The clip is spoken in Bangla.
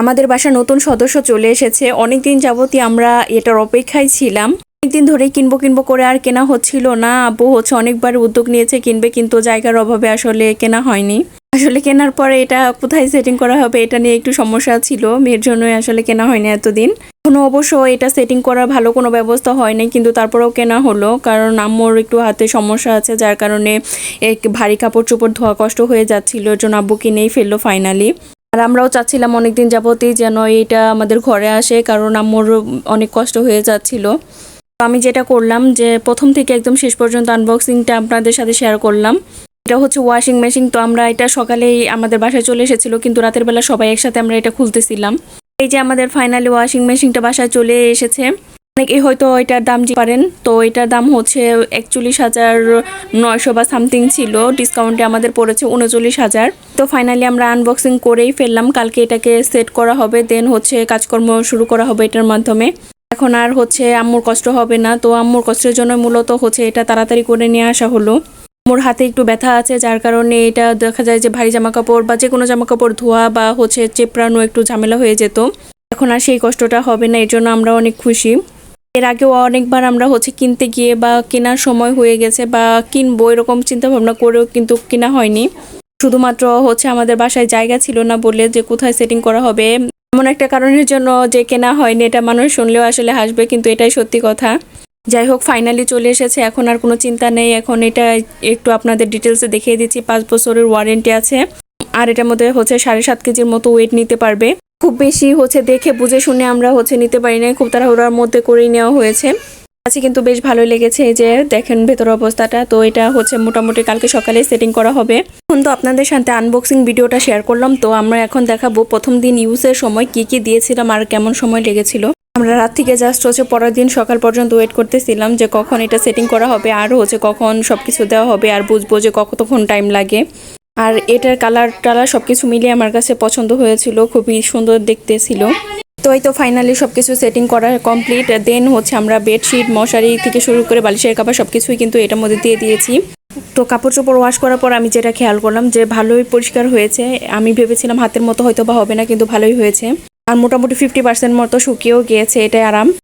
আমাদের বাসা নতুন সদস্য চলে এসেছে। অনেকদিন যাবতই আমরা এটার অপেক্ষায় ছিলাম। অনেকদিন ধরেই কিনবো কিনবো করে আর কেনা হচ্ছিল না। আব্বু হচ্ছে অনেকবার উদ্যোগ নিয়েছে কিনবে, কিন্তু জায়গার অভাবে আসলে কেনা হয়নি। আসলে কেনার পরে এটা কোথায় সেটিং করা হবে এটা নিয়ে একটু সমস্যা ছিল। মেয়ের জন্যই আসলে কেনা হয়নি এতদিন। এখনও অবশ্য এটা সেটিং করার ভালো কোনো ব্যবস্থা হয়নি, কিন্তু তারপরেও কেনা হলো। কারণ আম্মুর একটু হাতে সমস্যা আছে, যার কারণে এক ভারী কাপড় চোপড় ধোয়া কষ্ট হয়ে যাচ্ছিল। জন্য আব্বু কিনেই ফেলল ফাইনালি আর আমরাও চাচ্ছিলাম অনেকদিন যাবতেই যেন এটা আমাদের ঘরে আসে, কারণ আম্মুর অনেক কষ্ট হয়ে যাচ্ছিল। আমি যেটা করলাম যে প্রথম থেকে একদম শেষ পর্যন্ত আনবক্সিংটা আপনাদের সাথে শেয়ার করলাম। এটা হচ্ছে ওয়াশিং মেশিন তো আমরা এটা সকালেই আমাদের বাসায় চলে এসেছিল, কিন্তু রাতের বেলা সবাই একসাথে আমরা এটা খুলতেছিলাম। এই যে আমাদের ফাইনালি ওয়াশিং মেশিনটা বাসায় চলে এসেছে। অনেকেই হয়তো এটার দাম জানতে পারেন তো এটার দাম হচ্ছে একচল্লিশ হাজার নয়শো বা সামথিং ছিল। ডিসকাউন্টে আমাদের পড়েছে উনচল্লিশ হাজার। তো ফাইনালি আমরা আনবক্সিং করেই ফেললাম। কালকে এটাকে সেট করা হবে দেন হচ্ছে কাজকর্ম শুরু করা হবে এটার মাধ্যমে। এখন আর হচ্ছে আম্মুর কষ্ট হবে না। তো আম্মুর কষ্টের জন্য মূলত হচ্ছে এটা তাড়াতাড়ি করে নিয়ে আসা হলো। মোর হাতে একটু ব্যথা আছে, যার কারণে এটা দেখা যায় যে ভারী জামা কাপড় বা যে কোনো জামা কাপড় ধোয়া বা হচ্ছে চেপড়ানো একটু ঝামেলা হয়ে যেত। এখন আর সেই কষ্টটা হবে না, এর জন্য আমরা অনেক খুশি। এর আগেও অনেকবার আমরা হচ্ছে কিনতে গিয়ে বা কেনার সময় হয়ে গেছে বা কিনবো এরকম চিন্তা ভাবনা করেও কিন্তু কেনা হয়নি। শুধুমাত্র হচ্ছে আমাদের বাসায় জায়গা ছিল না বলে যে কোথায় সেটিং করা হবে, এমন একটা কারণের জন্য যে কেনা হয়নি এটা মানুষ শুনলেও আসলে হাসবে, কিন্তু এটাই সত্যি কথা। যাই হোক ফাইনালি চলে এসেছে, এখন আর কোনো চিন্তা নেই, এখন এটা একটু আপনাদের ডিটেলসে দেখিয়ে দিচ্ছি, পাঁচ বছরের ওয়ারেন্টি আছে। আর এটার মধ্যে হচ্ছে সাড়ে সাত কেজির মতো ওয়েট নিতে পারবে। খুব বেশি হচ্ছে দেখে বুঝে শুনে আমরা হচ্ছে নিতে পারি না খুব তাড়াহুড়ার মধ্যে করেই নেওয়া হয়েছে। কাছে কিন্তু বেশ ভালো লেগেছে যে দেখেন ভেতর অবস্থাটা। তো এটা হচ্ছে মোটামুটি কালকে সকালে সেটিং করা হবে। এখন তো আপনাদের সাথে আনবক্সিং ভিডিওটা শেয়ার করলাম। তো আমরা এখন দেখাবো প্রথম দিন ইউজের সময় কি কি দিয়েছিলাম আর কেমন সময় লেগেছিল। আমরা রাত থেকে জাস্ট হচ্ছে পরের দিন সকাল পর্যন্ত ওয়েট করতেছিলাম যে কখন এটা সেটিং করা হবে আর হচ্ছে কখন সব কিছু দেওয়া হবে আর বুঝব যে কতক্ষণ টাইম লাগে। আর এটার কালার টালার সবকিছু মিলিয়ে আমার কাছে পছন্দ হয়েছিল, খুবই সুন্দর দেখতে ছিল। তো এই তো ফাইনালি সবকিছু সেটিং করা কমপ্লিট দেন হচ্ছে আমরা বেডশিট মশারি থেকে শুরু করে বালিশের কাপড় সবকিছুই কিন্তু এটার মধ্যে দিয়ে দিয়েছি। তো কাপড় চোপড় ওয়াশ করার পর আমি যেটা খেয়াল করলাম যে ভালোই পরিষ্কার হয়েছে। আমি ভেবেছিলাম হাতের মতো হয়তো বা হবে না, কিন্তু ভালোই হয়েছে। আর মোটামুটি ফিফটি পার্সেন্ট মতো শুকিয়েও গিয়েছে, এটাই আরাম।